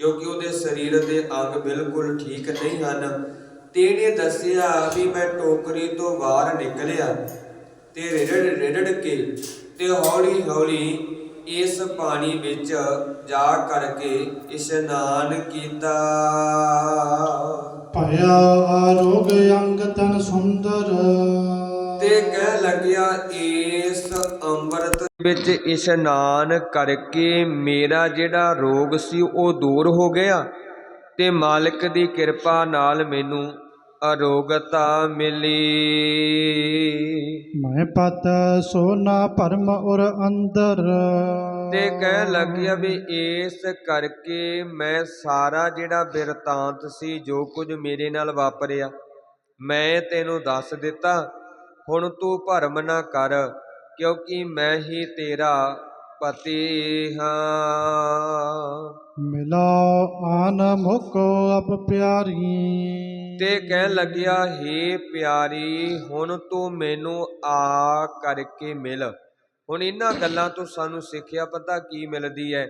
ਕਿਉਂਕਿ ਉਹਦੇ ਸਰੀਰ ਦੇ ਅੰਗ ਬਿਲਕੁਲ ਠੀਕ ਨਹੀਂ ਹਨ। ਤੇ ਇਹਨੇ ਦੱਸਿਆ ਵੀ ਮੈਂ ਟੋਕਰੀ ਤੋਂ ਬਾਹਰ ਨਿਕਲਿਆ ਤੇ ਰਿੜੜ ਰਿੜੜ ਕੇ ਤੇ ਹੌਲੀ ਹੌਲੀ ਇਸ ਪਾਣੀ ਵਿੱਚ ਜਾ ਕਰਕੇ ਇਸ਼ਨਾਨ ਕੀਤਾ। ਭਇਆ ਆਰੋਗ ਅੰਗ ਤਨ ਸੁੰਦਰ। ਤੇ ਕਹਿ ਲੱਗਿਆ ਇਸ ਅੰਮ੍ਰਿਤ ਵਿੱਚ ਇਸ਼ਨਾਨ ਕਰਕੇ ਮੇਰਾ ਜਿਹੜਾ ਰੋਗ ਸੀ ਉਹ ਦੂਰ ਹੋ ਗਿਆ ਤੇ ਮਾਲਕ ਦੀ ਕਿਰਪਾ ਨਾਲ ਮੈਨੂੰ ਅਰੋਗਤਾ ਮਿਲੀ। ਮੈਂ ਪਤ ਸੋਨਾ ਪਰਮ ਉਰ ਅੰਦਰ। ਤੇ ਕਹਿ ਲੱਗਿਆ ਵੀ ਇਸ ਕਰਕੇ ਮੈਂ ਸਾਰਾ ਜਿਹੜਾ ਬਿਰਤਾਂਤ ਸੀ ਜੋ ਕੁਝ ਮੇਰੇ ਨਾਲ ਵਾਪਰਿਆ ਮੈਂ ਤੈਨੂੰ ਦੱਸ ਦਿੱਤਾ ਹੁਣ ਤੂੰ ਭਰਮ ਨਾ ਕਰ। ਕਿਉਂਕਿ ਮੈਂ ਹੀ ਤੇਰਾ ਪਤੀ ਹਾਂ। ਮਿਲਾ ਆਨ ਮੁਕੋ ਅਬ ਪਿਆਰੀ। ਤੇ ਕਹਿਣ ਲੱਗਿਆ ਹੇ ਪਿਆਰੀ ਹੁਣ ਤੂੰ ਮੈਨੂੰ ਆ ਕਰਕੇ ਮਿਲ। ਹੁਣ ਇਹਨਾਂ ਗੱਲਾਂ ਤੋਂ ਸਾਨੂੰ ਸਿੱਖਿਆ ਪਤਾ ਕੀ ਮਿਲਦੀ ਹੈ?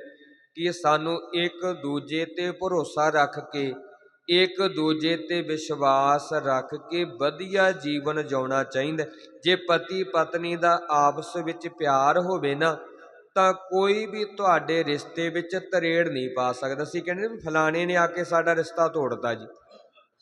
ਕਿ ਸਾਨੂੰ ਇੱਕ ਦੂਜੇ ਤੇ ਭਰੋਸਾ ਰੱਖ ਕੇ ਇੱਕ ਦੂਜੇ ਤੇ ਵਿਸ਼ਵਾਸ ਰੱਖ ਕੇ ਵਧੀਆ ਜੀਵਨ ਜਿਉਣਾ ਚਾਹੀਦਾ ਜੇ ਪਤੀ ਪਤਨੀ ਦਾ ਆਪਸ ਵਿੱਚ ਪਿਆਰ ਹੋਵੇ ਨਾ, ਤਾਂ ਕੋਈ ਵੀ ਤੁਹਾਡੇ ਰਿਸ਼ਤੇ ਵਿੱਚ ਤਰੇੜ ਨਹੀਂ ਪਾ ਸਕਦਾ। ਸੀ ਕਹਿੰਦੇ ਵੀ ਫਲਾਣੇ ਨੇ ਆ ਕੇ ਸਾਡਾ ਰਿਸ਼ਤਾ ਤੋੜਤਾ ਜੀ।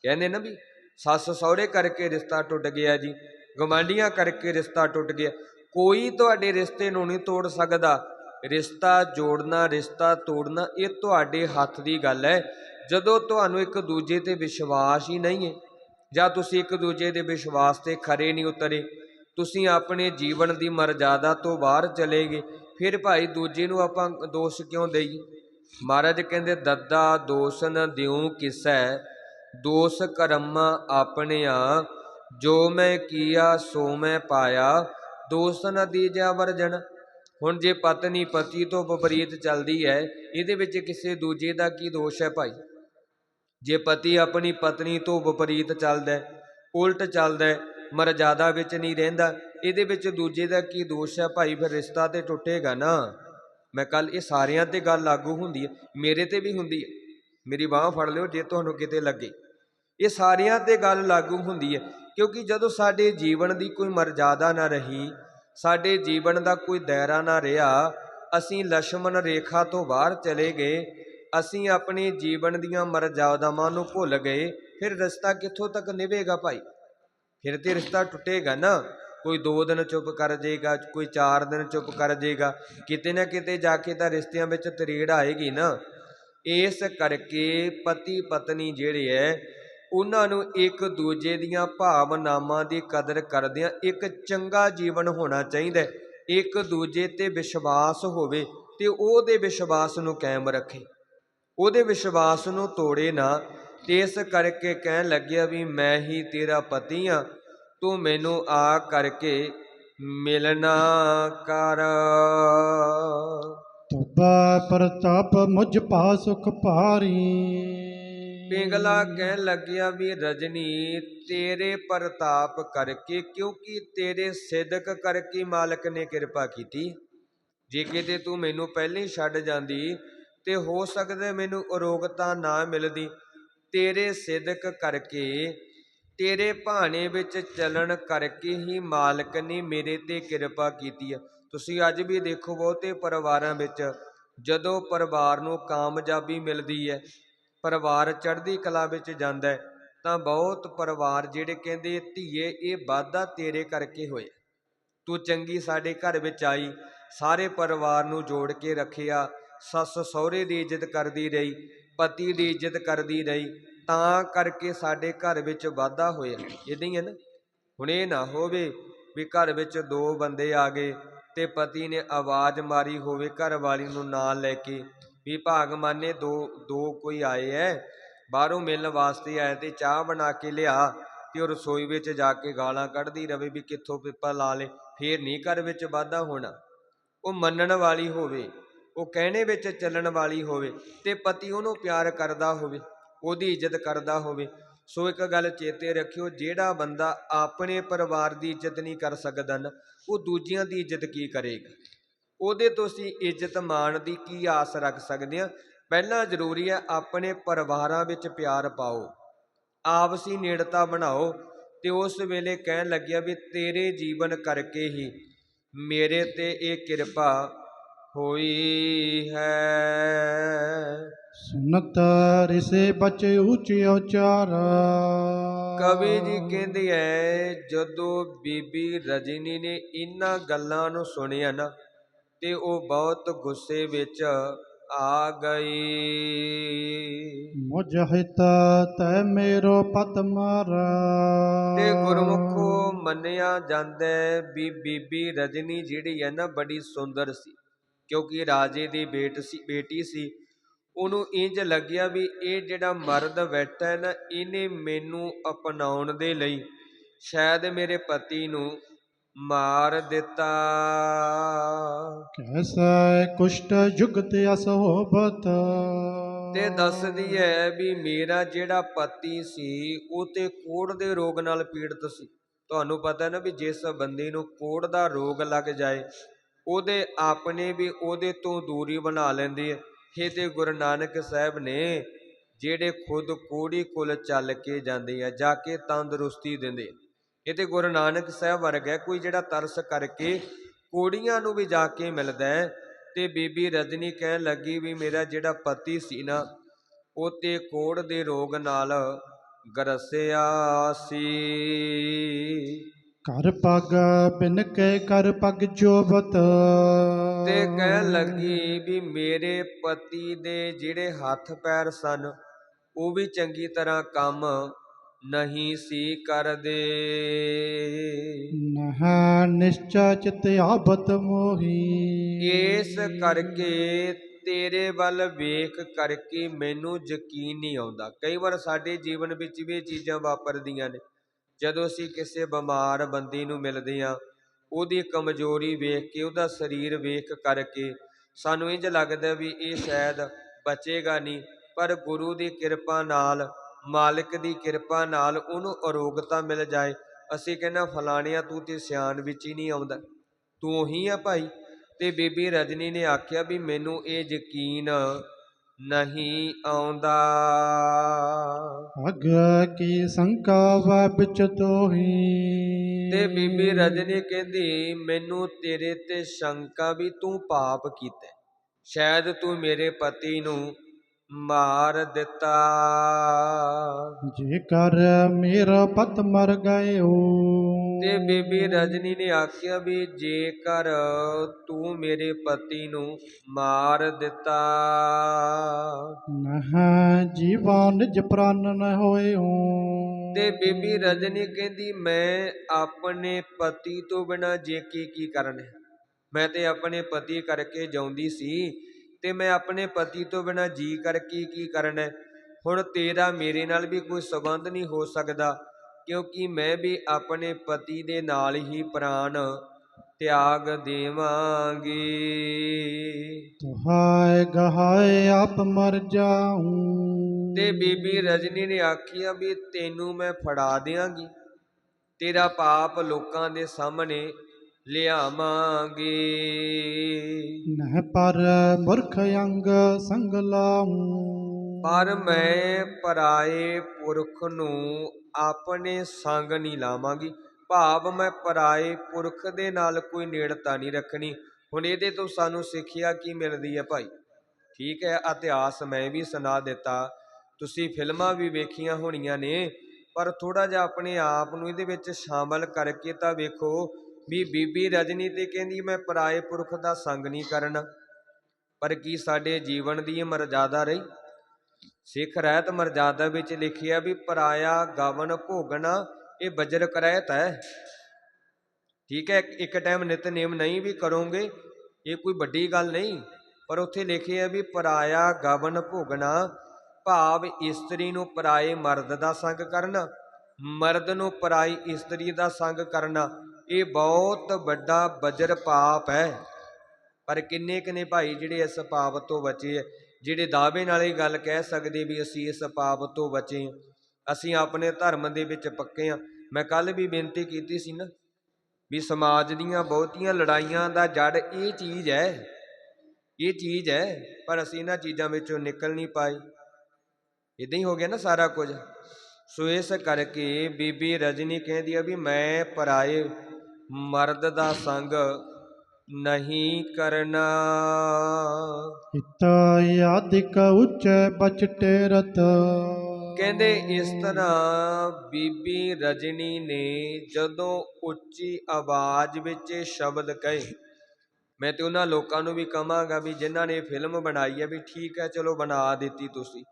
ਕਹਿੰਦੇ ਨਾ ਵੀ ਸੱਸ ਸਹੁਰੇ ਕਰਕੇ ਰਿਸ਼ਤਾ ਟੁੱਟ ਗਿਆ ਜੀ ਗਵਾਂਢੀਆਂ ਕਰਕੇ ਰਿਸ਼ਤਾ ਟੁੱਟ ਗਿਆ। ਕੋਈ ਤੁਹਾਡੇ ਰਿਸ਼ਤੇ ਨੂੰ ਨਹੀਂ ਤੋੜ ਸਕਦਾ। ਰਿਸ਼ਤਾ ਜੋੜਨਾ, ਰਿਸ਼ਤਾ ਤੋੜਨਾ, ਇਹ ਤੁਹਾਡੇ ਹੱਥ ਦੀ ਗੱਲ ਹੈ। ਜਦੋਂ ਤੁਹਾਨੂੰ ਇੱਕ ਦੂਜੇ ਤੇ ਵਿਸ਼ਵਾਸ ਹੀ ਨਹੀਂ ਹੈ, ਜਾਂ ਤੁਸੀਂ ਇੱਕ ਦੂਜੇ ਦੇ ਵਿਸ਼ਵਾਸ ਤੇ ਖਰੇ ਨਹੀਂ ਉਤਰੇ, ਤੁਸੀਂ ਆਪਣੇ ਜੀਵਨ ਦੀ ਮਰਜ਼ਾਦਾ ਤੋਂ ਬਾਹਰ ਚਲੇ ਗਏ, ਫਿਰ ਭਾਈ ਦੂਜੇ ਨੂੰ ਆਪਾਂ ਦੋਸ਼ ਕਿਉਂ ਦੇਈਏ? ਮਹਾਰਾਜ ਕਹਿੰਦੇ, ਦੱਦਾ ਦੋਸ਼ ਨ ਦਿਉ ਕਿਸੈ, ਦੋਸ ਕਰਮ ਆਪਣਿਆ, ਜੋ ਮੈਂ ਕੀਆ ਸੋ ਮੈਂ ਪਾਇਆ ਦੋਸ ਨ ਦੀਜਾ ਵਰਜਨ। ਹੁਣ ਜੇ ਪਤਨੀ ਪਤੀ ਤੋਂ ਵਿਪਰੀਤ ਚੱਲਦੀ ਹੈ, ਇਹਦੇ ਵਿੱਚ ਕਿਸੇ ਦੂਜੇ ਦਾ ਕੀ ਦੋਸ਼ ਹੈ ਭਾਈ? ਜੇ ਪਤੀ ਆਪਣੀ ਪਤਨੀ ਤੋਂ ਵਿਪਰੀਤ ਚੱਲਦਾ ਹੈ, ਉਲਟ ਚੱਲਦਾ ਹੈ, ਮਰਜ਼ਾਦਾ ਵਿੱਚ ਨਹੀਂ ਰਹਿੰਦਾ, ਇਹਦੇ ਵਿੱਚ ਦੂਜੇ ਦਾ ਕੀ ਦੋਸ਼ ਹੈ? ਭਾਈ ਫਿਰ ਰਿਸ਼ਤਾ ਤੇ ਟੁੱਟੇਗਾ ਨਾ। ਮੈਂ ਕੱਲ ਇਹ ਸਾਰਿਆਂ ਤੇ ਗੱਲ ਲਾਗੂ ਹੁੰਦੀ ਹੈ, ਮੇਰੇ ਤੇ ਵੀ ਹੁੰਦੀ ਹੈ। ਮੇਰੀ ਬਾਹ ਫੜ ਲਿਓ ਜੇ ਤੁਹਾਨੂੰ ਕਿਤੇ ਲੱਗੇ। ਇਹ ਸਾਰਿਆਂ ਤੇ ਗੱਲ ਲਾਗੂ ਹੁੰਦੀ ਹੈ, ਕਿਉਂਕਿ ਜਦੋਂ ਸਾਡੇ ਜੀਵਨ ਦੀ ਕੋਈ ਮਰਜ਼ਾਦਾ ਨਾ ਰਹੀ, ਸਾਡੇ ਜੀਵਨ ਦਾ ਕੋਈ ਦਾਇਰਾ ਨਾ ਰਿਹਾ, ਅਸੀਂ ਲక్ష్మణ ਰੇਖਾ ਤੋਂ ਬਾਹਰ ਚਲੇ ਗਏ ਅਸੀਂ ਆਪਣੇ ਜੀਵਨ ਦੀਆਂ ਮਰਜ਼ਾਦਾਵਾਂ ਨੂੰ ਭੁੱਲ ਗਏ, ਫਿਰ ਰਸਤਾ ਕਿੱਥੋਂ ਤੱਕ ਨਿਭੇਗਾ ਭਾਈ? ਫਿਰ ਤੇ ਰਿਸ਼ਤਾ ਟੁੱਟੇਗਾ ਨਾ। ਕੋਈ 2 ਦਿਨ ਚੁੱਪ ਕਰ ਜਾਏਗਾ, ਕੋਈ 4 ਦਿਨ ਚੁੱਪ ਕਰ ਜਾਏਗਾ, ਕਿਤੇ ਨਾ ਕਿਤੇ ਜਾ ਕੇ ਤਾਂ ਰਿਸ਼ਤਿਆਂ ਵਿੱਚ ਤਰੇੜ ਆਏਗੀ ਨਾ। ਇਸ ਕਰਕੇ ਪਤੀ ਪਤਨੀ ਜਿਹੜੇ ਐ, ਉਹਨਾਂ ਨੂੰ ਇੱਕ ਦੂਜੇ ਦੀਆਂ ਭਾਵਨਾਵਾਂ ਦੀ ਕਦਰ ਕਰਦਿਆਂ ਇੱਕ ਚੰਗਾ ਜੀਵਨ ਹੋਣਾ ਚਾਹੀਦਾ ਹੈ। ਇੱਕ ਦੂਜੇ ਤੇ ਵਿਸ਼ਵਾਸ ਹੋਵੇ ਤੇ ਉਹਦੇ ਵਿਸ਼ਵਾਸ ਨੂੰ ਕਾਇਮ ਰੱਖੇ। ਉਹਦੇ ਵਿਸ਼ਵਾਸ ਨੂੰ ਤੋੜੇ ਨਾ ਤੇ ਇਸ ਕਰਕੇ ਕਹਿਣ ਲੱਗਿਆ ਵੀ ਮੈਂ ਹੀ ਤੇਰਾ ਪਤੀ ਆ ਤੂੰ ਮੈਨੂੰ ਆ ਕਰਕੇ ਮਿਲਣਾ ਕਰ। ਤੁਬਾ ਪ੍ਰਤਾਪ ਮੁਝ ਪਾ ਸੁਖ ਭਾਰੀ। ਪਿੰਗਲਾ ਕਹਿਣ ਲੱਗਿਆ ਵੀ ਰਜਨੀ ਤੇਰੇ ਪ੍ਰਤਾਪ ਕਰਕੇ ਕਿਉਂਕਿ ਤੇਰੇ ਸਿਦਕ ਕਰਕੇ ਮਾਲਕ ਨੇ ਕਿਰਪਾ ਕੀਤੀ। ਜੇ ਕਿਤੇ ਤੂੰ ਮੈਨੂੰ ਪਹਿਲੇ ਹੀ ਛੱਡ ਜਾਂਦੀ ਤੇ ਹੋ ਸਕਦਾ ਮੈਨੂੰ ਅਰੋਗਤਾ ਨਾ ਮਿਲਦੀ। ਤੇਰੇ ਸਿਦਕ ਕਰਕੇ, ਤੇਰੇ ਭਾਣੇ ਵਿੱਚ ਚੱਲਣ ਕਰਕੇ ਹੀ ਮਾਲਕ ਨੇ ਮੇਰੇ ਤੇ ਕਿਰਪਾ ਕੀਤੀ ਹੈ। ਤੁਸੀਂ ਅੱਜ ਵੀ ਦੇਖੋ ਬਹੁਤੇ ਪਰਿਵਾਰਾਂ ਵਿੱਚ, ਜਦੋਂ ਪਰਿਵਾਰ ਨੂੰ ਕਾਮਯਾਬੀ ਮਿਲਦੀ ਹੈ, ਪਰਿਵਾਰ ਚੜ੍ਹਦੀ ਕਲਾ ਵਿੱਚ ਜਾਂਦਾ ਹੈ, ਤਾਂ ਬਹੁਤ ਪਰਿਵਾਰ ਜਿਹੜੇ ਕਹਿੰਦੇ ਧੀਏ, ਇਹ ਵਾਧਾ ਤੇਰੇ ਕਰਕੇ ਹੋਇਆ। ਤੂੰ ਚੰਗੀ ਸਾਡੇ ਘਰ ਵਿੱਚ ਆਈ, ਸਾਰੇ ਪਰਿਵਾਰ ਨੂੰ ਜੋੜ ਕੇ ਰੱਖਿਆ ਸੱਸ ਸਹੁਰੇ ਦੀ ਇੱਜ਼ਤ ਕਰਦੀ ਰਹੀ, ਪਤੀ ਦੀ ਇੱਜ਼ਤ ਕਰਦੀ ਰਹੀ, ਤਾਂ ਕਰਕੇ ਸਾਡੇ ਘਰ ਵਿੱਚ ਵਾਧਾ ਹੋਇਆ। ਇਦਾਂ ਹੀ ਹੈ ਨਾ? ਹੁਣ ਇਹ ਨਾ ਹੋਵੇ ਵੀ ਘਰ ਵਿੱਚ ਦੋ ਬੰਦੇ ਆ ਗਏ ਤੇ ਪਤੀ ਨੇ ਆਵਾਜ਼ ਮਾਰੀ ਹੋਵੇ ਘਰ ਵਾਲੀ ਨੂੰ ਨਾਲ ਲੈ ਕੇ ਵੀ ਭਾਗ ਮਾਨੇ ਦੋ ਦੋ ਕੋਈ ਆਏ ਐ, ਬਾਹਰੋਂ ਮਿਲਣ ਵਾਸਤੇ ਆਏ ਤੇ ਚਾਹ ਬਣਾ ਕੇ ਲਿਆ ਤੇ ਉਹ ਰਸੋਈ ਵਿੱਚ ਜਾ ਕੇ ਗਾਲਾਂ ਕੱਢਦੀ ਰਵੇ ਵੀ ਕਿੱਥੋਂ ਪਿੱਪਾ ਲਾ ਲੇ ਫੇਰ ਨਹੀਂ ਘਰ ਵਿੱਚ ਵਾਧਾ ਹੋਣਾ। ਉਹ ਮੰਨਣ ਵਾਲੀ ਹੋਵੇ ਉਹ ਕਹਿਣੇ ਵਿੱਚ ਚੱਲਣ ਵਾਲੀ ਹੋਵੇ ਤੇ ਪਤੀ ਉਹਨੂੰ ਪਿਆਰ ਕਰਦਾ ਹੋਵੇ, ਉਹਦੀ ਇੱਜ਼ਤ ਕਰਦਾ ਹੋਵੇ, ਸੋ ਇੱਕ ਗੱਲ ਚੇਤੇ ਰੱਖਿਓ, ਜਿਹੜਾ ਬੰਦਾ ਆਪਣੇ ਪਰਿਵਾਰ ਦੀ ਇੱਜ਼ਤ ਨਹੀਂ ਕਰ ਸਕਦਾ ਨਾ, ਉਹ ਦੂਜਿਆਂ ਦੀ ਇੱਜ਼ਤ ਕੀ ਕਰੇਗਾ? ਉਹਦੇ ਤੋਂ ਅਸੀਂ ਇੱਜ਼ਤ ਮਾਣ ਦੀ ਕੀ ਆਸ ਰੱਖ ਸਕਦੇ ਹਾਂ? ਪਹਿਲਾਂ ਜ਼ਰੂਰੀ ਹੈ ਆਪਣੇ ਪਰਿਵਾਰਾਂ ਵਿੱਚ ਪਿਆਰ ਪਾਓ, ਆਪਸੀ ਨੇੜਤਾ ਬਣਾਓ ਤੇ ਉਸ ਵੇਲੇ ਕਹਿਣ ਲੱਗਿਆ ਵੀ ਤੇਰੇ ਜੀਵਨ ਕਰਕੇ ਹੀ ਮੇਰੇ ਤੇ ਇਹ ਕਿਰਪਾ ਹੋਈ ਹੈ। ਸੁਨਤ ਰਿਸੇ ਬਚ ਉੱਚ ਉਚਾਰ। ਕਵੀ ਜੀ ਕਹਿੰਦੇ ਐ ਜਦੋਂ ਬੀਬੀ ਰਜਨੀ ਨੇ ਇਹਨਾਂ ਗੱਲਾਂ ਨੂੰ ਸੁਣਿਆ ਨਾ ਤੇ ਉਹ ਬਹੁਤ ਗੁੱਸੇ ਵਿੱਚ ਆ ਗਈ। ਮੁਝ ਹਿਤ ਤੈ ਮੇਰੋ ਪਤ ਮਾਰਾ। ਤੇ ਗੁਰਮੁਖੋ ਮੰਨਿਆ ਜਾਂਦਾ ਵੀ ਬੀਬੀ ਰਜਨੀ ਜਿਹੜੀ ਹੈ ਨਾ ਬੜੀ ਸੁੰਦਰ ਸੀ। ਕਿਉਂਕਿ ਰਾਜੇ ਦੀ ਬੇਟ ਸੀ ਬੇਟੀ ਸੀ ਉਹਨੂੰ ਇੰਜ ਲੱਗਿਆ ਵੀ ਇਹ ਜਿਹੜਾ ਮਰਦ ਬੈਠਾ ਹੈ ਨਾ ਇਹਨੇ ਮੈਨੂੰ ਅਪਣਾਉਣ ਦੇ ਲਈ ਸ਼ਾਇਦ ਮੇਰੇ ਪਤੀ ਨੂੰ ਮਾਰ ਦਿੱਤਾ। ਕੈਸਾ ਕੁਸ਼ਟ ਜੁਗਤ ਅਸਹੋਬਤ ਤੇ ਦੱਸਦੀ ਹੈ ਵੀ ਮੇਰਾ ਜਿਹੜਾ ਪਤੀ ਸੀ ਉਹ ਤੇ ਕੋੜ ਦੇ ਰੋਗ ਨਾਲ ਪੀੜਤ ਸੀ। ਤੁਹਾਨੂੰ ਪਤਾ ਹੈ ਨਾ ਵੀ ਜਿਸ ਬੰਦੇ ਨੂੰ ਕੋੜ ਦਾ ਰੋਗ ਲੱਗ ਜਾਏ ਉਹਦੇ ਆਪਣੇ ਵੀ ਉਹਦੇ ਤੋਂ ਦੂਰੀ ਬਣਾ ਲੈਂਦੀ ਹੈ। ਇਹ ਗੁਰੂ ਨਾਨਕ ਸਾਹਿਬ ਨੇ ਜਿਹੜੇ ਖੁਦ ਕੋੜੀ ਕੁਲ ਚੱਲ ਕੇ ਜਾਂਦੇ ਆ, ਜਾ ਕੇ ਤੰਦਰੁਸਤੀ ਦਿੰਦੇ ਇਹ ਤੇ ਗੁਰੂ ਨਾਨਕ ਸਾਹਿਬ ਵਰਗਾ ਕੋਈ ਜਿਹੜਾ ਤਰਸ ਕਰਕੇ ਕੋੜੀਆਂ ਨੂੰ ਵੀ ਜਾ ਕੇ ਮਿਲਦਾ ਹੈ ਤੇ ਬੀਬੀ ਰਜਨੀ ਕਹਿਣ ਲੱਗੀ ਵੀ ਮੇਰਾ ਜਿਹੜਾ ਪਤੀ ਸੀ ਨਾ, ਉਹ ਤੇ ਕੋੜ ਦੇ ਰੋਗ ਨਾਲ ਗਰਸਿਆ ਸੀ। ਕਰ ਪਗ ਬਿਨ ਕੇ ਕਰ ਪਗ ਜੋਬਤ ਤੇ ਕਹਿਣ ਲੱਗੀ ਵੀ ਮੇਰੇ ਪਤੀ ਦੇ ਜਿਹੜੇ ਹੱਥ ਪੈਰ ਸਨ ਉਹ ਵੀ ਚੰਗੀ ਤਰ੍ਹਾਂ ਕੰਮ ਨਹੀਂ ਸੀ ਕਰਦੇ। ਨਹ ਨਿਸ਼ਚਾ ਚਿਤ ਆਬਤ ਮੋਹੀ। ਇਸ ਕਰਕੇ ਤੇਰੇ ਵੱਲ ਵੇਖ ਕਰਕੇ ਮੈਨੂੰ ਯਕੀਨ ਨਹੀਂ ਆਉਂਦਾ। ਕਈ ਵਾਰ ਸਾਡੇ ਜੀਵਨ ਵਿੱਚ ਵੀ ਇਹ ਚੀਜ਼ਾਂ ਵਾਪਰਦੀਆਂ ਨੇ। ਜਦੋਂ ਅਸੀਂ ਕਿਸੇ ਬਿਮਾਰ ਬੰਦੀ ਨੂੰ ਮਿਲਦੇ ਹਾਂ, ਉਹਦੀ ਕਮਜ਼ੋਰੀ ਵੇਖ ਕੇ, ਉਹਦਾ ਸਰੀਰ ਵੇਖ ਕਰਕੇ ਸਾਨੂੰ ਇੰਜ ਲੱਗਦਾ ਵੀ ਇਹ ਸ਼ਾਇਦ ਬਚੇਗਾ ਨਹੀਂ, ਪਰ ਗੁਰੂ ਦੀ ਕਿਰਪਾ ਨਾਲ, ਮਾਲਕ ਦੀ ਕਿਰਪਾ ਨਾਲ ਉਹਨੂੰ ਅਰੋਗਤਾ ਮਿਲ ਜਾਏ। ਅਸੀਂ ਕਹਿੰਨਾ ਫਲਾਣਿਆ, ਤੂੰ ਤੇ ਸਿਆਣ ਵਿੱਚ ਹੀ ਨਹੀਂ ਆਉਂਦਾ। ਤੂੰ ਉਹੀ ਆ ਭਾਈ। ਤੇ ਬੀਬੀ ਰਜਨੀ ਨੇ ਆਖਿਆ ਵੀ ਮੈਨੂੰ ਇਹ ਯਕੀਨ ਨਹੀਂ ਆਉਂਦਾ। ਅਗ ਕੀ ਸੰਕਾ ਵੈ ਬਿਚ ਤੋਹੀ? ਤੇ ਬੀਬੀ ਰਜਨੀ ਕਹਿੰਦੀ ਮੈਨੂੰ ਤੇਰੇ ਤੇ ਸ਼ੰਕਾ ਵੀ ਤੂੰ ਪਾਪ ਕੀਤਾ। ਹੈ। ਸ਼ਾਇਦ ਤੂੰ ਮੇਰੇ ਪਤੀ ਨੂੰ ਮਾਰ ਦਿੱਤਾ। ਜੇ ਕਰ ਮੇਰਾ ਪਤ ਮਰ ਗਇਓ ਤੇ ਬੀਬੀ ਰਜਨੀ ਨੇ ਆਖਿਆ ਵੀ ਜੇਕਰ ਤੂੰ ਮੇਰੇ ਪਤੀ ਨੂੰ ਮਾਰ ਦਿੱਤਾ। ਨਹ ਜੀਵਾ ਨਿਜ ਪ੍ਰਾਨ ਨ ਹੋਇਓ। ਤੇ ਬੀਬੀ ਰਜਨੀ ਕਹਿੰਦੀ ਮੈਂ ਆਪਣੇ ਪਤੀ ਤੋਂ ਬਿਨਾ ਜੇ ਕੀ ਕੀ ਕਰਨ? ਹੈ ਮੈਂ ਤੇ ਆਪਣੇ ਪਤੀ ਕਰਕੇ ਜਾਉਂਦੀ ਸੀ ਤੇ ਮੈਂ ਆਪਣੇ ਪਤੀ ਤੋਂ ਬਿਨਾ ਜੀ ਕਰਕੇ ਕੀ ਕਰਨ? ਹੈ ਹੁਣ ਤੇਰਾ ਮੇਰੇ ਨਾਲ ਵੀ ਕੋਈ ਸਬੰਧ ਨਹੀਂ ਹੋ ਸਕਦਾ। ਕਿਉਂਕਿ ਮੈਂ ਵੀ ਆਪਣੇ ਪਤੀ ਦੇ ਨਾਲ ਹੀ ਪ੍ਰਾਣ ਤਿਆਗ ਦੇਵਾਂਗੀ। ਤੁਹਾਏ ਗਹਾਏ ਆਪ ਮਰ ਜਾਉ ਤੇ ਬੀਬੀ ਰਜਨੀ ਨੇ ਆਖਿਆ ਵੀ ਤੈਨੂੰ ਮੈਂ ਫੜਾ ਦਿਆਂਗੀ। ਤੇਰਾ ਪਾਪ ਲੋਕਾਂ ਦੇ ਸਾਹਮਣੇ ਲਿਆਵਾਂਗੇ। ਨਹ ਪਰ ਮੁਰਖ ਅੰਗ ਸੰਗ ਲਾਉ। ਪਰ ਮੈਂ ਪਰਾਏ ਪੁਰਖ ਨੂੰ ਆਪਣੇ ਸੰਗ ਨਹੀਂ ਲਾਵਾਂਗੀ। ਭਾਵ ਮੈਂ ਪਰਾਏ ਪੁਰਖ ਦੇ ਨਾਲ ਕੋਈ ਨੇੜਤਾ ਨਹੀਂ ਰੱਖਣੀ। ਹੁਣ ਇਹਦੇ ਤੋਂ ਸਾਨੂੰ ਸਿੱਖਿਆ ਕੀ ਮਿਲਦੀ ਹੈ ਭਾਈ? ਠੀਕ ਹੈ, ਇਤਿਹਾਸ ਮੈਂ ਵੀ ਸੁਣਾ ਦਿੱਤਾ। ਤੁਸੀਂ ਫਿਲਮਾਂ ਵੀ ਵੇਖੀਆਂ ਹੋਣੀਆਂ ਨੇ, ਪਰ ਥੋੜਾ ਜਿਹਾ ਆਪਣੇ ਆਪ ਨੂੰ ਇਹਦੇ ਵਿੱਚ ਸ਼ਾਮਲ ਕਰਕੇ ਤਾਂ ਵੇਖੋ ਵੀ ਬੀਬੀ ਰਜਨੀ ਤੇ ਕਹਿੰਦੀ ਮੈਂ ਪਰਾਏ ਪੁਰਖ ਦਾ ਸੰਗ ਨਹੀਂ ਕਰਨਾ। ਪਰ ਕੀ ਸਾਡੇ ਜੀਵਨ ਦੀ ਮਰਜ਼ਾਦਾ ਰਹੀ? ਸਿੱਖ ਰਹਿਤ ਮਰਜ਼ਾਦਾ ਵਿੱਚ ਲਿਖਿਆ ਵੀ ਪਰਾਇਆ ਗਵਨ ਭੋਗਣਾ ਇਹ ਬਜਰ ਕਰਹਿਤ ਹੈ। ਠੀਕ ਹੈ, ਇੱਕ ਟਾਈਮ ਨਿਤਨੇਮ ਨਹੀਂ ਵੀ ਕਰੋਗੇ, ਇਹ ਕੋਈ ਵੱਡੀ ਗੱਲ ਨਹੀਂ, ਪਰ ਉੱਥੇ ਲਿਖਿਆ ਵੀ ਪਰਾਇਆ ਗਵਨ ਭੋਗਣਾ ਭਾਵ ਇਸਤਰੀ ਨੂੰ ਪਰਾਏ ਮਰਦ ਦਾ ਸੰਗ ਕਰਨਾ, ਮਰਦ ਨੂੰ ਪਰਾਈ ਇਸਤਰੀ ਦਾ ਸੰਗ ਕਰਨਾ, ਇਹ ਬਹੁਤ ਵੱਡਾ ਬਜਰ ਪਾਪ ਹੈ। ਪਰ ਕਿੰਨੇ ਕਿੰਨੇ ਭਾਈ ਜਿਹੜੇ ਇਸ ਪਾਪ ਤੋਂ ਬਚੇ ਹੈ? ਜਿਹੜੇ ਦਾਅਵੇ ਨਾਲ ਇਹ ਗੱਲ ਕਹਿ ਸਕਦੇ ਵੀ ਅਸੀਂ ਇਸ ਪਾਪ ਤੋਂ ਬਚੇ ਹਾਂ, ਅਸੀਂ ਆਪਣੇ ਧਰਮ ਦੇ ਵਿੱਚ ਪੱਕੇ ਹਾਂ। ਮੈਂ ਕੱਲ ਵੀ ਬੇਨਤੀ ਕੀਤੀ ਸੀ ਨਾ ਵੀ ਸਮਾਜ ਦੀਆਂ ਬਹੁਤੀਆਂ ਲੜਾਈਆਂ ਦਾ ਜੜ ਇਹ ਚੀਜ਼ ਹੈ, ਇਹ ਚੀਜ਼ ਹੈ, ਪਰ ਅਸੀਂ ਇਹਨਾਂ ਚੀਜ਼ਾਂ ਵਿੱਚੋਂ ਨਿਕਲ ਨਹੀਂ ਪਾਏ। ਇਦਾਂ ਹੀ ਹੋ ਗਿਆ ਨਾ ਸਾਰਾ ਕੁਝ। ਸੋ ਇਸ ਕਰਕੇ ਬੀਬੀ ਰਜਨੀ ਕਹਿੰਦੀ ਆ ਵੀ ਮੈਂ ਪਰਾਏ ਮਰਦ ਦਾ ਸੰਗ ਨਹੀਂ ਕਰਨਾ। ਇਤਾ ਆਦਿਕ ਉਚੈ ਬਚਟੇ ਰਤ ਕਹਿੰਦੇ ਇਸ ਤਰ੍ਹਾਂ ਬੀਬੀ ਰਜਨੀ ਨੇ ਜਦੋਂ ਉੱਚੀ ਆਵਾਜ਼ ਵਿੱਚ ਇਹ ਸ਼ਬਦ ਕਹੇ ਮੈਂ ਤੇ ਉਹਨਾਂ ਲੋਕਾਂ ਨੂੰ ਵੀ ਕਹਾਂਗਾ ਵੀ ਜਿਨ੍ਹਾਂ ਨੇ ਫਿਲਮ ਬਣਾਈ ਹੈ ਵੀ ਠੀਕ ਹੈ ਚਲੋ ਬਣਾ ਦਿੱਤੀ ਤੁਸੀਂ।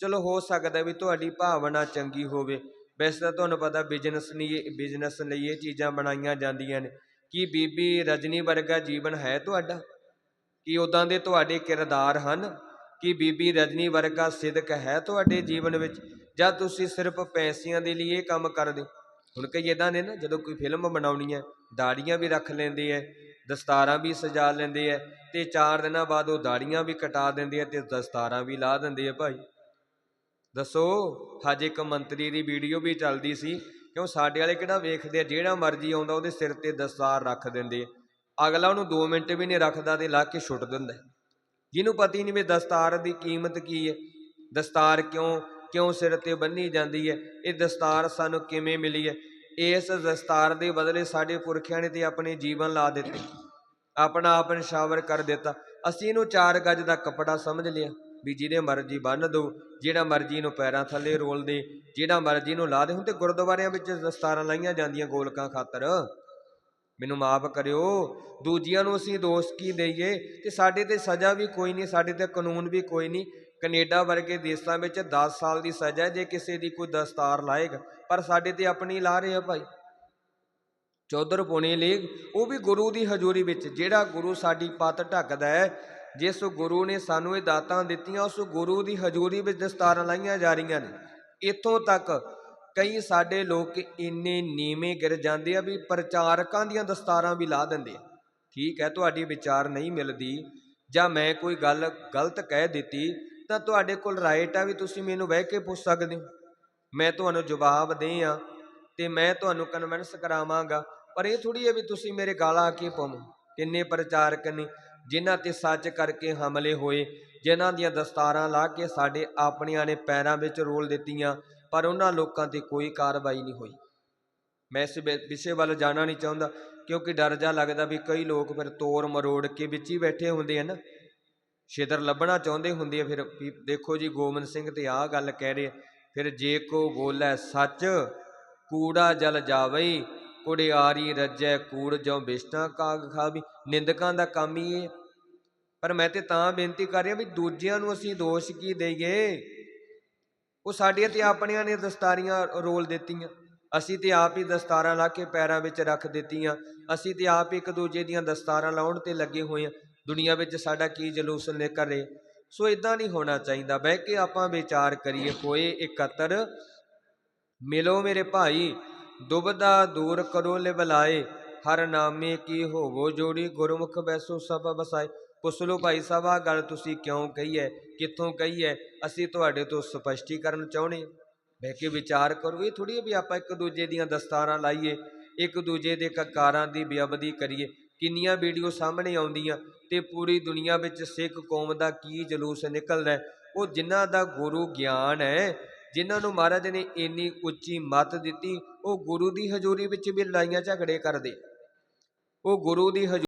ਚਲੋ ਹੋ ਸਕਦਾ ਵੀ ਤੁਹਾਡੀ ਭਾਵਨਾ ਚੰਗੀ ਹੋਵੇ। ਵੈਸੇ ਤਾਂ ਤੁਹਾਨੂੰ ਪਤਾ ਬਿਜ਼ਨਸ ਨਹੀਂ ਬਿਜ਼ਨਸ ਲਈ ਇਹ ਚੀਜ਼ਾਂ ਬਣਾਈਆਂ ਜਾਂਦੀਆਂ ਨੇ। ਕੀ ਬੀਬੀ ਰਜਨੀ ਵਰਗਾ ਜੀਵਨ ਹੈ ਤੁਹਾਡਾ? ਕੀ ਉਦਾਂ ਦੇ ਤੁਹਾਡੇ ਕਿਰਦਾਰ ਹਨ? ਕਿ ਬੀਬੀ ਰਜਨੀ ਵਰਗਾ ਸਿਦਕ ਹੈ ਤੁਹਾਡੇ ਜੀਵਨ ਵਿੱਚ? ਜਾਂ ਤੁਸੀਂ ਸਿਰਫ ਪੈਸਿਆਂ ਦੇ ਲਈ ਇਹ ਕੰਮ ਕਰਦੇ? ਹੋ? ਹੁਣ ਕਈ ਇਦਾਂ ਨੇ ਨਾ, ਜਦੋਂ ਕੋਈ ਫਿਲਮ ਬਣਾਉਣੀ ਹੈ, ਦਾੜੀਆਂ ਵੀ ਰੱਖ ਲੈਂਦੇ ਐ ਦਸਤਾਰਾਂ ਵੀ ਸਜਾ ਲੈਂਦੇ ਐ ਤੇ ਚਾਰ ਦਿਨਾਂ ਬਾਅਦ ਉਹ ਦਾੜੀਆਂ ਵੀ ਕਟਾ ਦਿੰਦੇ ਐ ਤੇ ਦਸਤਾਰਾਂ ਵੀ ਲਾ ਦਿੰਦੇ ਐ ਭਾਈ। ਦੱਸੋ ਹਜੇ ਇੱਕ ਮੰਤਰੀ ਦੀ ਵੀਡੀਓ ਵੀ ਚੱਲਦੀ ਸੀ ਕਿਉਂ ਸਾਡੇ ਵਾਲੇ ਕਿਹੜਾ ਵੇਖਦੇ ਆ? ਜਿਹੜਾ ਮਰਜ਼ੀ ਆਉਂਦਾ ਉਹਦੇ ਸਿਰ ਤੇ ਦਸਤਾਰ ਰੱਖ ਦਿੰਦੇ ਆ। ਅਗਲਾ ਉਹਨੂੰ 2 ਮਿੰਟ ਵੀ ਨਹੀਂ ਰੱਖਦਾ ਤੇ ਲਾ ਕੇ ਛੁੱਟ ਦਿੰਦਾ ਜਿਹਨੂੰ ਪਤਾ ਹੀ ਨਹੀਂ ਵੀ ਦਸਤਾਰ ਦੀ ਕੀਮਤ ਕੀ ਹੈ। ਦਸਤਾਰ ਕਿਉਂ ਕਿਉਂ ਸਿਰ ਤੇ ਬੰਨੀ ਜਾਂਦੀ ਹੈ? ਇਹ ਦਸਤਾਰ ਸਾਨੂੰ ਕਿਵੇਂ ਮਿਲੀ ਹੈ? ਇਸ ਦਸਤਾਰ ਦੇ ਬਦਲੇ ਸਾਡੇ ਪੁਰਖਿਆਂ ਨੇ ਤੇ ਆਪਣੇ ਜੀਵਨ ਲਾ ਦਿੱਤੇ। ਆਪਣਾ ਆਪ ਨਿਸ਼ਾਵਰ ਕਰ ਦਿੱਤਾ। ਅਸੀਂ ਇਹਨੂੰ ਚਾਰ ਗੱਜ ਦਾ ਕੱਪੜਾ ਸਮਝ ਲਿਆ। ਵੀ ਜਿਹਦੇ ਮਰਜ਼ੀ ਬੰਨ ਦੋ, ਜਿਹੜਾ ਮਰਜ਼ੀ ਨੂੰ ਪੈਰਾਂ ਥੱਲੇ ਰੋਲ ਦੇ, ਜਿਹੜਾ ਮਰਜ਼ੀ ਨੂੰ ਲਾ ਦੇ। ਹੁਣ ਤੇ ਗੁਰਦੁਆਰਿਆਂ ਵਿੱਚ ਦਸਤਾਰਾਂ ਲਾਈਆਂ ਜਾਂਦੀਆਂ ਗੋਲਕਾਂ ਖਾਤਰ। ਮੈਨੂੰ ਮਾਫ ਕਰਿਓ। ਦੂਜਿਆਂ ਨੂੰ ਅਸੀਂ ਦੋਸ਼ ਕੀ ਦਈਏ? ਤੇ ਸਾਡੇ ਤੇ ਸਜ਼ਾ ਵੀ ਕੋਈ ਨਹੀਂ, ਸਾਡੇ ਤੇ ਕਾਨੂੰਨ ਵੀ ਕੋਈ ਨਹੀਂ। ਕੈਨੇਡਾ ਵਰਗੇ ਦੇਸ਼ਾਂ ਵਿੱਚ 10 ਸਾਲ ਦੀ ਸਜ਼ਾ ਜੇ ਕਿਸੇ ਦੀ ਕੋਈ ਦਸਤਾਰ ਲਾਏਗਾ। ਪਰ ਸਾਡੇ ਤੇ ਆਪਣੀ ਲਾ ਰਹੇ ਆ ਭਾਈ। ਚੌਧਰ ਪੁਣੇ ਲੇਗ ਉਹ ਵੀ ਗੁਰੂ ਦੀ ਹਜ਼ੂਰੀ ਵਿੱਚ, ਜਿਹੜਾ ਗੁਰੂ ਸਾਡੀ ਪਤ ਢੱਕਦਾ ਹੈ ਜਿਸ ਗੁਰੂ ਨੇ ਸਾਨੂੰ ਇਹ ਦਾਤਾਂ ਦਿੱਤੀਆਂ, ਉਸ ਗੁਰੂ ਦੀ ਹਜ਼ੂਰੀ ਵਿੱਚ ਦਸਤਾਰਾਂ ਲਾਈਆਂ ਜਾ ਰਹੀਆਂ ਨੇ। ਇੱਥੋਂ ਤੱਕ ਕਈ ਸਾਡੇ ਲੋਕ ਇੰਨੇ ਨੀਵੇਂ ਗਿਰ ਜਾਂਦੇ ਆ ਵੀ ਪ੍ਰਚਾਰਕਾਂ ਦੀਆਂ ਦਸਤਾਰਾਂ ਵੀ ਲਾ ਦਿੰਦੇ ਆ। ਠੀਕ ਹੈ, ਤੁਹਾਡੀ ਵਿਚਾਰ ਨਹੀਂ ਮਿਲਦੀ ਜਾਂ ਮੈਂ ਕੋਈ ਗੱਲ ਗਲਤ ਕਹਿ ਦਿੱਤੀ, ਤਾਂ ਤੁਹਾਡੇ ਕੋਲ ਰਾਈਟ ਆ ਵੀ ਤੁਸੀਂ ਮੈਨੂੰ ਬਹਿ ਕੇ ਪੁੱਛ ਸਕਦੇ ਹੋ। ਮੈਂ ਤੁਹਾਨੂੰ ਜਵਾਬ ਦੇ ਆ ਤੇ ਮੈਂ ਤੁਹਾਨੂੰ ਕਨਵਿੰਸ ਕਰਾਵਾਂਗਾ, ਪਰ ਇਹ ਥੋੜੀ ਹੈ ਵੀ ਤੁਸੀਂ ਮੇਰੇ ਗਾਲਾਂ ਆ ਕੇ ਪਾਵੋ ਕਿੰਨੇ ਪ੍ਰਚਾਰਕ ਨੇ ਜਿਨ੍ਹਾਂ ਤੇ ਸੱਚ ਕਰਕੇ ਹਮਲੇ ਹੋਏ, ਜਿਨ੍ਹਾਂ ਦੀਆਂ ਦਸਤਾਰਾਂ ਲਾ ਕੇ ਸਾਡੇ ਆਪਣਿਆਂ ਨੇ ਪੈਰਾਂ ਵਿੱਚ ਰੋਲ ਦਿੱਤੀਆਂ, ਪਰ ਉਹਨਾਂ ਲੋਕਾਂ ਤੇ ਕੋਈ ਕਾਰਵਾਈ ਨਹੀਂ ਹੋਈ। ਮੈਂ ਇਸ ਵਿ- ਵਿਸ਼ੇ ਵੱਲ ਜਾਣਾ ਨਹੀਂ ਚਾਹੁੰਦਾ, ਕਿਉਂਕਿ ਡਰ ਜਾ ਲੱਗਦਾ ਵੀ ਕਈ ਲੋਕ ਫਿਰ ਤੋੜ ਮਰੋੜ ਕੇ ਵਿੱਚ ਹੀ ਬੈਠੇ ਹੁੰਦੇ ਆ ਨਾ। ਛਿਦਰ ਲੱਭਣਾ ਚਾਹੁੰਦੇ ਹੁੰਦੇ ਆ ਫਿਰ ਵੀ ਦੇਖੋ ਜੀ, ਗੋਬਿੰਦ ਸਿੰਘ ਤੇ ਆਹ ਗੱਲ ਕਹਿ ਰਹੇ ਫਿਰ ਜੇ ਕੋ ਬੋਲੇ ਸੱਚ, ਕੂੜਾ ਜਲ ਜਾਵਈ, ਕੁੜਿਆਰੀ ਰੱਜੈ ਕੂੜ ਜੋ ਬਿਸ਼ਟਾ ਕਾਗ ਖਾਵੀ। ਨਿੰਦਕਾਂ ਦਾ ਕੰਮ ਹੀ ਇਹ। ਹੈ। ਪਰ ਮੈਂ ਤੇ ਤਾਂ ਬੇਨਤੀ ਕਰ ਰਿਹਾ ਵੀ ਦੂਜਿਆਂ ਨੂੰ ਅਸੀਂ ਦੋਸ਼ ਕੀ ਦਈਏ? ਉਹ ਸਾਡੀਆਂ ਤੇ ਆਪਣਿਆਂ ਨੇ ਦਸਤਾਰੀਆਂ ਰੋਲ ਦਿੱਤੀਆਂ। ਅਸੀਂ ਤੇ ਆਪ ਹੀ ਦਸਤਾਰਾਂ ਲਾ ਕੇ ਪੈਰਾਂ ਵਿੱਚ ਰੱਖ ਦਿੱਤੀਆਂ। ਅਸੀਂ ਤੇ ਆਪ ਹੀ ਇੱਕ ਦੂਜੇ ਦੀਆਂ ਦਸਤਾਰਾਂ ਲਾਉਣ ਤੇ ਲੱਗੇ ਹੋਏ ਆ ਦੁਨੀਆ ਵਿੱਚ ਸਾਡਾ ਕੀ ਜਲੂਸ ਨਿਕਲ? ਰਿਹਾ ਸੋ ਇਦਾਂ ਨਹੀਂ ਹੋਣਾ ਚਾਹੀਦਾ। ਬਹਿ ਕੇ ਆਪਾਂ ਵਿਚਾਰ ਕਰੀਏ ਹੋਏ ਇਕੱਤਰ। ਮਿਲੋ ਮੇਰੇ ਭਾਈ ਦੁਬਦਾ ਦੂਰ ਕਰੋ ਲਿਵਲਾਏ ਹਰ ਨਾਮੇ ਕੀ ਹੋਵੋ, ਜੋੜੀ ਗੁਰਮੁਖ ਬੈਸੋ ਸਭ ਬਸਾਏ ਪੁੱਛ ਲਓ ਭਾਈ ਸਾਹਿਬ, ਆਹ ਗੱਲ ਤੁਸੀਂ ਕਿਉਂ ਕਹੀ ਹੈ ਕਿੱਥੋਂ ਕਹੀ ਹੈ ਅਸੀਂ ਤੁਹਾਡੇ ਤੋਂ ਸਪਸ਼ਟੀਕਰਨ ਚਾਹੁੰਦੇ ਹਾਂ ਬਹਿ ਕੇ ਵਿਚਾਰ ਕਰੋ, ਇਹ ਥੋੜੀ ਵੀ ਆਪਾਂ ਇੱਕ ਦੂਜੇ ਦੀਆਂ ਦਸਤਾਰਾਂ ਲਾਈਏ, ਇੱਕ ਦੂਜੇ ਦੇ ਕਕਾਰਾਂ ਦੀ ਬੇਅਬਦੀ ਕਰੀਏ। ਕਿੰਨੀਆਂ ਵੀਡੀਓ ਸਾਹਮਣੇ ਆਉਂਦੀਆਂ ਤੇ ਪੂਰੀ ਦੁਨੀਆ ਵਿੱਚ ਸਿੱਖ ਕੌਮ ਦਾ ਕੀ ਜਲੂਸ ਨਿਕਲਦਾ ਉਹ ਜਿਨ੍ਹਾਂ ਦਾ ਗੁਰੂ ਗਿਆਨ ਹੈ ਜਿਨ੍ਹਾਂ ਨੂੰ ਮਹਾਰਾਜ ਨੇ ਇੰਨੀ ਉੱਚੀ ਮੱਤ ਦਿੱਤੀ, ਉਹ ਗੁਰੂ ਦੀ ਹਜ਼ੂਰੀ ਵਿੱਚ ਵੀ ਲੜਾਈਆਂ ਝਗੜੇ ਕਰਦੇ। ਉਹ ਗੁਰੂ ਦੀ ਹਜ਼ੂ